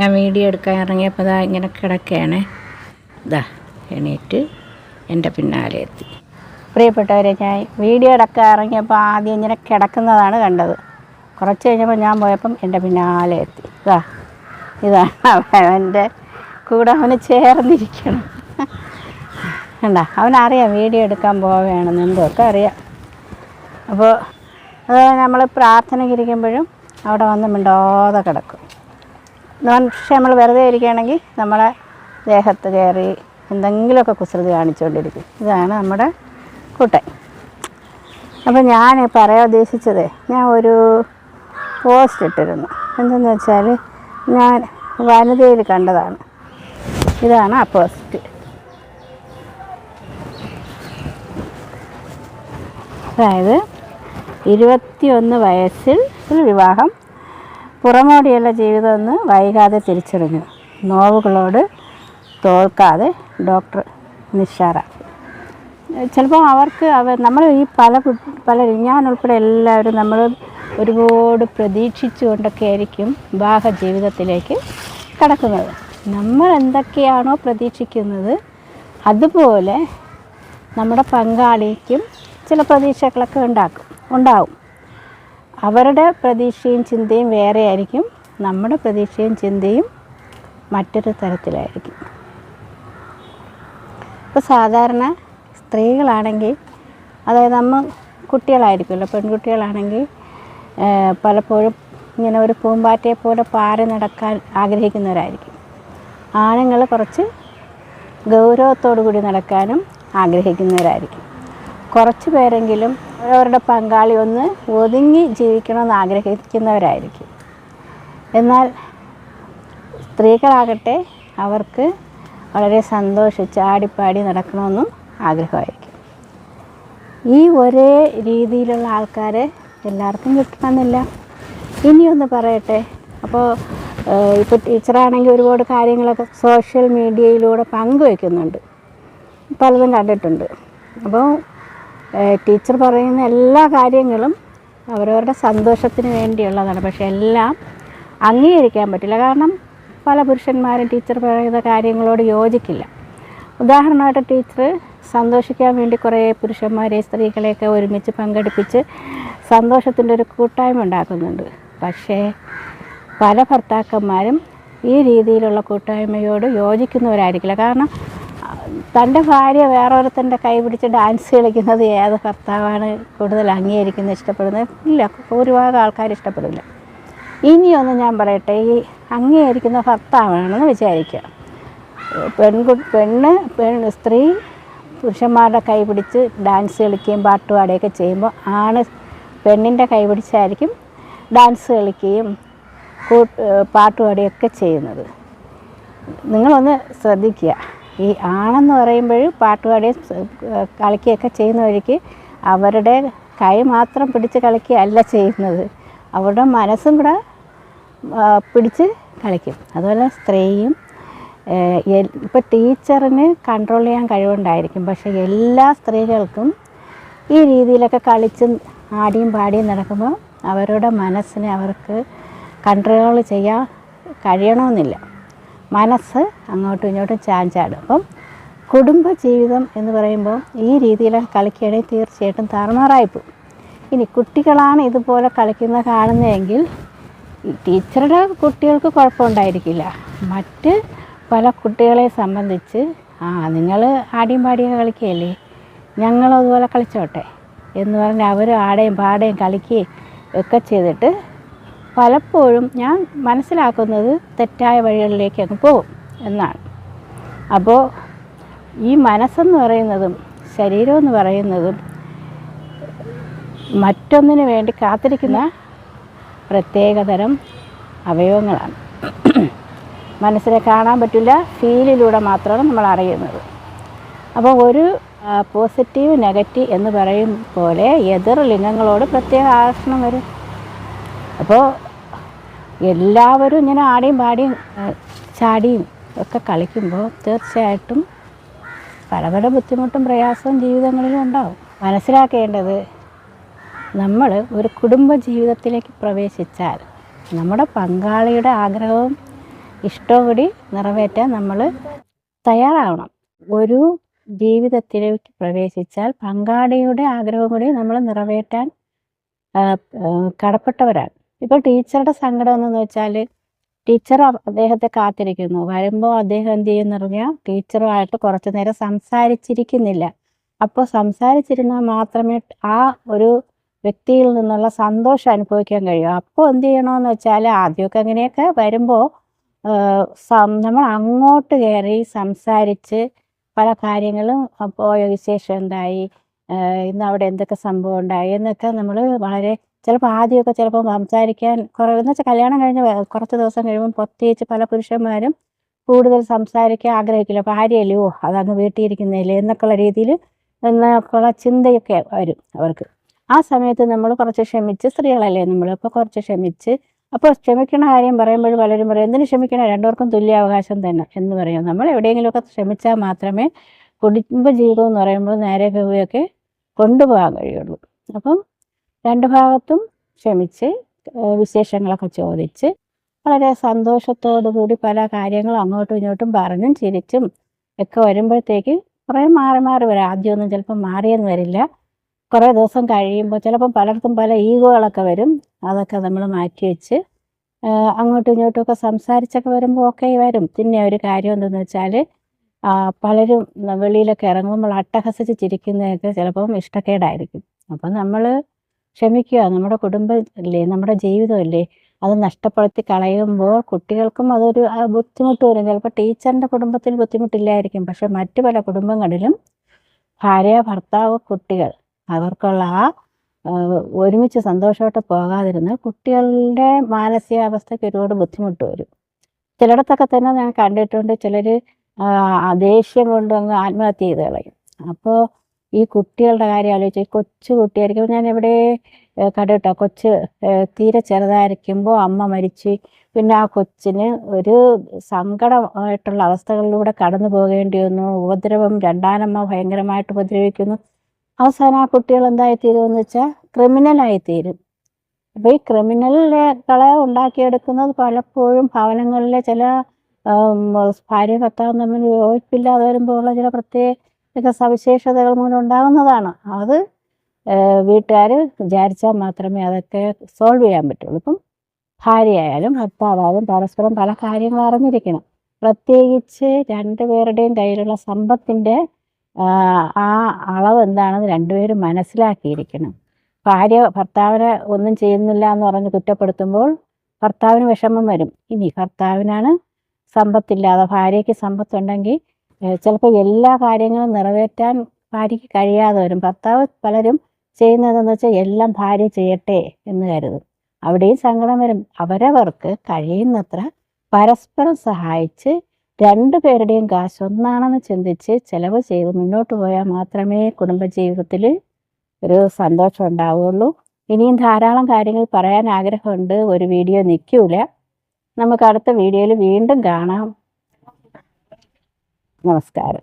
ഞാൻ വീഡിയോ എടുക്കാൻ ഇറങ്ങിയപ്പോൾ ഇതാ ഇങ്ങനെ കിടക്കുകയാണ് ഇതാ എണീറ്റ് എന്റെ പിന്നാലെ എത്തി. പ്രിയപ്പെട്ടവരെ ഞാൻ വീഡിയോ എടുക്കാൻ ഇറങ്ങിയപ്പോൾ ആദ്യം ഇങ്ങനെ കിടക്കുന്നതാണ് കണ്ടത്. കുറച്ച് കഴിഞ്ഞപ്പോൾ ഞാൻ പോയപ്പം എന്റെ പിന്നാലെ എത്തി. ഇതാ ഇതാണ് അവന്റെ കൂടെ അവന് ചേർന്നിരിക്കണം. കണ്ട അവനറിയാം വീഡിയോ എടുക്കാൻ പോവുകയാണെന്ന് എന്തൊക്കെ അറിയാം. അപ്പോൾ അത് നമ്മൾ പ്രാർത്ഥനയ്ക്ക് ഇരിക്കുമ്പോഴും അവിടെ വന്ന് മിണ്ടാതെ കിടക്കും. പക്ഷെ നമ്മൾ വെറുതെ ഇരിക്കുകയാണെങ്കിൽ നമ്മളെ ദേഹത്ത് കയറി എന്തെങ്കിലുമൊക്കെ കുസൃതി കാണിച്ചുകൊണ്ടിരിക്കും. ഇതാണ് നമ്മുടെ കൂട്ടൻ. അപ്പോൾ ഞാൻ പറയാൻ ഉദ്ദേശിച്ചത് ഞാൻ ഒരു പോസ്റ്റ് ഇട്ടിരുന്നു. എന്തെന്ന് വെച്ചാൽ ഞാൻ വനിതയിൽ കണ്ടതാണ്. ഇതാണ് ആ പോസ്റ്റ്. അതായത് ഇരുപത്തിയൊന്ന് വയസ്സിൽ ഒരു വിവാഹം പുറമോടിയുള്ള ജീവിതമെന്ന് വൈകാതെ തിരിച്ചറിഞ്ഞു. നോവുകളോട് തോൽക്കാതെ ഡോക്ടർ നിഷാറ. ചിലപ്പോൾ അവർക്ക് അവർ നമ്മൾ ഈ പല പല ഞാൻ ഉൾപ്പെടെ എല്ലാവരും നമ്മൾ ഒരുപാട് പ്രതീക്ഷിച്ചുകൊണ്ടൊക്കെ ആയിരിക്കും വിവാഹ ജീവിതത്തിലേക്ക് കടക്കുന്നത്. നമ്മൾ എന്തൊക്കെയാണോ പ്രതീക്ഷിക്കുന്നത് അതുപോലെ നമ്മുടെ പങ്കാളിക്കും ചില പ്രതീക്ഷകളൊക്കെ ഉണ്ടാക്കും ഉണ്ടാവും. അവരുടെ പ്രതീക്ഷയും ചിന്തയും വേറെ ആയിരിക്കും നമ്മുടെ പ്രതീക്ഷയും ചിന്തയും മറ്റൊരു തരത്തിലായിരിക്കും. ഇപ്പോൾ സാധാരണ സ്ത്രീകളാണെങ്കിൽ അതായത് നമ്മൾ കുട്ടികളായിരിക്കുമല്ലോ പെൺകുട്ടികളാണെങ്കിൽ പലപ്പോഴും ഇങ്ങനെ ഒരു പൂമ്പാറ്റയെ പോലെ പാറി നടക്കാൻ ആഗ്രഹിക്കുന്നവരായിരിക്കും. ആണുങ്ങൾ കുറച്ച് ഗൗരവത്തോടു കൂടി നടക്കാനും ആഗ്രഹിക്കുന്നവരായിരിക്കും. കുറച്ച് പേരെങ്കിലും അവരുടെ പങ്കാളി ഒന്ന് ഒതുങ്ങി ജീവിക്കണമെന്ന് ആഗ്രഹിക്കുന്നവരായിരിക്കും. എന്നാൽ സ്ത്രീകളാകട്ടെ അവർക്ക് വളരെ സന്തോഷിച്ച് ആടിപ്പാടി നടക്കണമെന്നും ആഗ്രഹമായിരിക്കും. ഈ ഒരേ രീതിയിലുള്ള ആൾക്കാരെ എല്ലാവർക്കും കിട്ടണമെന്നില്ല. ഇനിയൊന്ന് പറയട്ടെ. അപ്പോൾ ഇപ്പോൾ ടീച്ചറാണെങ്കിൽ ഒരുപാട് കാര്യങ്ങളൊക്കെ സോഷ്യൽ മീഡിയയിലൂടെ പങ്കുവയ്ക്കുന്നുണ്ട് പലതും കണ്ടിട്ടുണ്ട്. അപ്പോൾ ടീച്ചർ പറയുന്ന എല്ലാ കാര്യങ്ങളും അവരവരുടെ സന്തോഷത്തിന് വേണ്ടിയുള്ളതാണ്. പക്ഷെ എല്ലാം അംഗീകരിക്കാൻ പറ്റില്ല. കാരണം പല പുരുഷന്മാരും ടീച്ചർ പറയുന്ന കാര്യങ്ങളോട് യോജിക്കില്ല. ഉദാഹരണമായിട്ട് ടീച്ചർ സന്തോഷിക്കാൻ വേണ്ടി കുറേ പുരുഷന്മാരെ സ്ത്രീകളെയൊക്കെ ഒരുമിച്ച് പങ്കെടുപ്പിച്ച് സന്തോഷത്തിന്റെ ഒരു കൂട്ടായ്മ ഉണ്ടാക്കുന്നുണ്ട്. പക്ഷേ പല ഭർത്താക്കന്മാരും ഈ രീതിയിലുള്ള കൂട്ടായ്മയോട് യോജിക്കുന്നവരായിരിക്കില്ല. കാരണം തന്റെ ഭാര്യ വേറൊരുത്തന്റെ കൈ പിടിച്ച് ഡാൻസ് കളിക്കുന്നത് ഏത് ഭർത്താവാണ് കൂടുതൽ അംഗീകരിക്കുന്നത് ഇഷ്ടപ്പെടുന്നത്? ഇല്ല ഭൂരിഭാഗം ആൾക്കാർ ഇഷ്ടപ്പെടില്ല. ഇനിയൊന്ന് ഞാൻ പറയട്ടെ ഈ അംഗീകരിക്കുന്ന ഭർത്താവാണെന്ന് വിചാരിക്കുക. പെൺകു പെണ്ണ് പെൺ സ്ത്രീ പുരുഷന്മാരുടെ കൈ പിടിച്ച് ഡാൻസ് കളിക്കുകയും പാട്ട് പാടുകയൊക്കെ ചെയ്യുമ്പോൾ ആണ് പെണ്ണിന്റെ കൈ പിടിച്ചായിരിക്കും ഡാൻസ് കളിക്കുകയും പാട്ട് പാടുകയൊക്കെ ചെയ്യുന്നത്. നിങ്ങളൊന്ന് ശ്രദ്ധിക്കുക. ഈ ആണെന്ന് പറയുമ്പോഴും പാട്ടുപാടിയും കളിക്കുകയൊക്കെ ചെയ്യുന്ന വഴിക്ക് അവരുടെ കൈ മാത്രം പിടിച്ച് കളിക്കുകയല്ല ചെയ്യുന്നത്. അവരുടെ മനസ്സും കൂടെ പിടിച്ച് കളിക്കും. അതുപോലെ സ്ത്രീയും ഇപ്പോൾ ടീച്ചറിന് കൺട്രോൾ ചെയ്യാൻ കഴിവുണ്ടായിരിക്കും. പക്ഷേ എല്ലാ സ്ത്രീകൾക്കും ഈ രീതിയിലൊക്കെ കളിച്ചും ആടിയും പാടിയും നടക്കുമ്പോൾ അവരുടെ മനസ്സിനെ അവർക്ക് കൺട്രോൾ ചെയ്യാൻ കഴിയണമെന്നില്ല. മനസ്സ് അങ്ങോട്ടും ഇങ്ങോട്ടും ചാഞ്ചാടും. അപ്പം കുടുംബ ജീവിതം എന്ന് പറയുമ്പോൾ ഈ രീതിയിൽ കളിക്കുകയാണെങ്കിൽ തീർച്ചയായിട്ടും താറുമാറായിപ്പോവും ഇനി കുട്ടികളാണ് ഇതുപോലെ കളിക്കുന്ന കാണുന്നതെങ്കിൽ ടീച്ചറുടെ കുട്ടികൾക്ക് കുഴപ്പമുണ്ടായിരിക്കില്ല. മറ്റ് പല കുട്ടികളെ സംബന്ധിച്ച് ആ നിങ്ങൾ ആടിയും പാടിയൊക്കെ കളിക്കുകയല്ലേ? ഞങ്ങളും അതുപോലെ കളിച്ചോട്ടെ? എന്ന് പറഞ്ഞ് അവർ ആടയും പാടയും കളിക്കുകയും ഒക്കെ ചെയ്തിട്ട് പലപ്പോഴും ഞാൻ മനസ്സിലാക്കുന്നത് തെറ്റായ വഴികളിലേക്ക് അങ്ങ് പോകും എന്നാണ്. അപ്പോൾ ഈ മനസ്സെന്ന് പറയുന്നതും ശരീരം എന്ന് പറയുന്നതും മറ്റൊന്നിനു വേണ്ടി കാത്തിരിക്കുന്ന പ്രത്യേകതരം അവയവങ്ങളാണ്. മനസ്സിനെ കാണാൻ പറ്റില്ല ഫീലിലൂടെ മാത്രമാണ് നമ്മൾ അറിയുന്നത്. അപ്പോൾ ഒരു പോസിറ്റീവ് നെഗറ്റീവ് എന്ന് പറയും പോലെ എതിർ ലിംഗങ്ങളോട് പ്രത്യേക ആകർഷണം വരും. അപ്പോൾ എല്ലാവരും ഇങ്ങനെ ആടിയും പാടിയും ചാടിയും ഒക്കെ കളിക്കുമ്പോൾ തീർച്ചയായിട്ടും പല പല ബുദ്ധിമുട്ടും പ്രയാസവും ജീവിതങ്ങളിലും ഉണ്ടാവും. മനസ്സിലാക്കേണ്ടത് നമ്മൾ ഒരു കുടുംബ ജീവിതത്തിലേക്ക് പ്രവേശിച്ചാൽ നമ്മുടെ പങ്കാളിയുടെ ആഗ്രഹവും ഇഷ്ടവും കൂടി നിറവേറ്റാൻ നമ്മൾ തയ്യാറാവണം. ഒരു ജീവിതത്തിലേക്ക് പ്രവേശിച്ചാൽ പങ്കാളിയുടെ ആഗ്രഹം കൂടി നമ്മൾ നിറവേറ്റാൻ കടപ്പെട്ടവരാണ്. ഇപ്പോൾ ടീച്ചറുടെ സങ്കടം എന്നു വെച്ചാൽ ടീച്ചർ അദ്ദേഹത്തെ കാത്തിരിക്കുന്നു. വരുമ്പോൾ അദ്ദേഹം എന്ത് ചെയ്യുമെന്ന് പറഞ്ഞാൽ ടീച്ചറുമായിട്ട് കുറച്ചു നേരം സംസാരിച്ചിരിക്കുന്നില്ല. അപ്പോൾ സംസാരിച്ചിരുന്നാൽ മാത്രമേ ആ ഒരു വ്യക്തിയിൽ നിന്നുള്ള സന്തോഷം അനുഭവിക്കാൻ കഴിയൂ. അപ്പോൾ എന്ത് ചെയ്യണമെന്ന് വെച്ചാൽ ആദ്യമൊക്കെ അങ്ങനെയൊക്കെ വരുമ്പോൾ നമ്മൾ അങ്ങോട്ട് കയറി സംസാരിച്ച് പല കാര്യങ്ങളും അപ്പോൾ വിശേഷം എന്തായി? ഇന്ന് അവിടെ എന്തൊക്കെ സംഭവം ഉണ്ടായി? എന്നൊക്കെ നമ്മൾ വളരെ ചിലപ്പോൾ ആദ്യമൊക്കെ ചിലപ്പോൾ സംസാരിക്കാൻ കുറേ എന്ന് വെച്ചാൽ കല്യാണം കഴിഞ്ഞ് കുറച്ച് ദിവസം കഴിയുമ്പോൾ പ്രത്യേകിച്ച് പല പുരുഷന്മാരും കൂടുതൽ സംസാരിക്കാൻ ആഗ്രഹിക്കില്ല. ഭാര്യയല്ലേ? ഓ അതങ്ങ് വീട്ടിയിരിക്കുന്നില്ലേ എന്നൊക്കെയുള്ള രീതിയിൽ എന്നൊക്കെയുള്ള ചിന്തയൊക്കെ വരും അവർക്ക്. ആ സമയത്ത് നമ്മൾ കുറച്ച് ക്ഷമിച്ച് സ്ത്രീകളല്ലേ നമ്മൾ അപ്പോൾ കുറച്ച് ക്ഷമിച്ച്. അപ്പോൾ ക്ഷമിക്കണ കാര്യം പറയുമ്പോൾ പലരും പറയും എന്തിനു ക്ഷമിക്കണം? രണ്ടുപേർക്കും തുല്യ അവകാശം തന്നെ എന്ന് പറയും. നമ്മൾ എവിടെയെങ്കിലുമൊക്കെ ക്ഷമിച്ചാൽ മാത്രമേ കുടുംബ ജീവിതം എന്ന് പറയുമ്പോൾ നേരെ ഗവിയൊക്കെ കൊണ്ടുപോകാൻ കഴിയുള്ളൂ. അപ്പം രണ്ട് ഭാഗത്തും ക്ഷമിച്ച് വിശേഷങ്ങളൊക്കെ ചോദിച്ച് വളരെ കൂടി പല കാര്യങ്ങളും അങ്ങോട്ടും ഇങ്ങോട്ടും പറഞ്ഞും ചിരിച്ചും ഒക്കെ വരുമ്പോഴത്തേക്ക് കുറേ മാറി മാറി വരും. ആദ്യമൊന്നും ചിലപ്പോൾ മാറിയെന്ന് വരില്ല. കുറേ ദിവസം കഴിയുമ്പോൾ ചിലപ്പം പലർക്കും പല ഈഗോകളൊക്കെ വരും. അതൊക്കെ നമ്മൾ മാറ്റി വെച്ച് അങ്ങോട്ടും ഇങ്ങോട്ടും ഒക്കെ സംസാരിച്ചൊക്കെ വരുമ്പോൾ ഒക്കെ വരും. പിന്നെ ഒരു കാര്യം എന്തെന്ന് വെച്ചാൽ പലരും വെളിയിലൊക്കെ ഇറങ്ങുമ്പോൾ അട്ടഹസിച്ച് ചിരിക്കുന്നതൊക്കെ ചിലപ്പം ഇഷ്ടക്കേടായിരിക്കും. അപ്പം നമ്മൾ ക്ഷമിക്കുക. നമ്മുടെ കുടുംബം അല്ലേ നമ്മുടെ ജീവിതമല്ലേ? അത് നഷ്ടപ്പെടുത്തി കളയുമ്പോൾ കുട്ടികൾക്കും അതൊരു ബുദ്ധിമുട്ട് വരും. ചിലപ്പോൾ ടീച്ചറിന്റെ കുടുംബത്തിൽ ബുദ്ധിമുട്ടില്ലായിരിക്കും. പക്ഷെ മറ്റു പല കുടുംബങ്ങളിലും ഭാര്യ ഭർത്താവ് കുട്ടികൾ അവർക്കുള്ള ആ ആ, ഒരുമിച്ച് സന്തോഷമായിട്ട് പോകാതിരുന്ന് കുട്ടികളുടെ മാനസികാവസ്ഥയ്ക്ക് ഒരുപാട് ബുദ്ധിമുട്ട് വരും. ചിലയിടത്തൊക്കെ തന്നെ ഞാൻ കണ്ടിട്ടുണ്ട്. ചിലർ ദേഷ്യം കൊണ്ട് അങ്ങ് ആത്മഹത്യ ചെയ്ത് കളയും. അപ്പോൾ ഈ കുട്ടികളുടെ കാര്യം ആലോചിച്ച് കൊച്ചു കുട്ടിയായിരിക്കുമ്പോൾ ഞാൻ എവിടെ കടട്ടോ കൊച്ച് തീരെ ചെറുതായിരിക്കുമ്പോൾ അമ്മ മരിച്ചു പിന്നെ ആ കൊച്ചിന് ഒരു സങ്കടമായിട്ടുള്ള അവസ്ഥകളിലൂടെ കടന്നു പോകേണ്ടി വന്നു. ഉപദ്രവം രണ്ടാനമ്മ ഭയങ്കരമായിട്ട് ഉപദ്രവിക്കുന്നു. അവസാനം ആ കുട്ടികൾ എന്തായി തീരുമെന്ന് വെച്ചാൽ ക്രിമിനലായി തീരും അപ്പോൾ ഈ ക്രിമിനലുകളെ ഉണ്ടാക്കിയെടുക്കുന്നത് പലപ്പോഴും ഭവനങ്ങളിലെ ചില ഭാര്യ ഭർത്താവ് തമ്മിൽ യോജിപ്പില്ലാതെ വരുമ്പോൾ ഉള്ള ചില പ്രത്യേക സവിശേഷതകൾ മൂലം ഉണ്ടാകുന്നതാണ്. അത് വീട്ടുകാർ വിചാരിച്ചാൽ മാത്രമേ അതൊക്കെ സോൾവ് ചെയ്യാൻ പറ്റുള്ളൂ. ഇപ്പം ഭാര്യയായാലും ഭർത്താവായാലും പരസ്പരം പല കാര്യങ്ങൾ അറിഞ്ഞിരിക്കണം. പ്രത്യേകിച്ച് രണ്ടുപേരുടെയും കയ്യിലുള്ള സമ്പത്തിന്റെ ആ അളവ് എന്താണെന്ന് രണ്ടുപേരും മനസ്സിലാക്കിയിരിക്കണം. ഭാര്യ ഭർത്താവിനെ ഒന്നും ചെയ്യുന്നില്ല എന്ന് പറഞ്ഞ് കുറ്റപ്പെടുത്തുമ്പോൾ ഭർത്താവിന് വിഷമം വരും. ഇനി ഭർത്താവിനാണ് സമ്പത്തില്ലാതെ ഭാര്യയ്ക്ക് സമ്പത്തുണ്ടെങ്കിൽ ചിലപ്പോൾ എല്ലാ കാര്യങ്ങളും നിറവേറ്റാൻ ഭാര്യയ്ക്ക് കഴിയാതെ വരും ഭർത്താവ് പലരും ചെയ്യുന്നതെന്ന് വെച്ചാൽ എല്ലാം ഭാര്യ ചെയ്യട്ടെ എന്ന് കരുതും. അവിടെയും സങ്കടം വരും. അവരവർക്ക് കഴിയുന്നത്ര പരസ്പരം സഹായിച്ച് രണ്ടു പേരുടെയും കാശ് ഒന്നാണെന്ന് ചിന്തിച്ച് ചെലവ് ചെയ്ത് മുന്നോട്ട് പോയാൽ മാത്രമേ കുടുംബജീവിതത്തിൽ ഒരു സന്തോഷം ഉണ്ടാവുകയുള്ളൂ ഇനിയും ധാരാളം കാര്യങ്ങൾ പറയാൻ ആഗ്രഹമുണ്ട്. ഒരു വീഡിയോ നിൽക്കൂല. നമുക്ക് അടുത്ത വീഡിയോയിൽ വീണ്ടും കാണാം. നമസ്കാരം.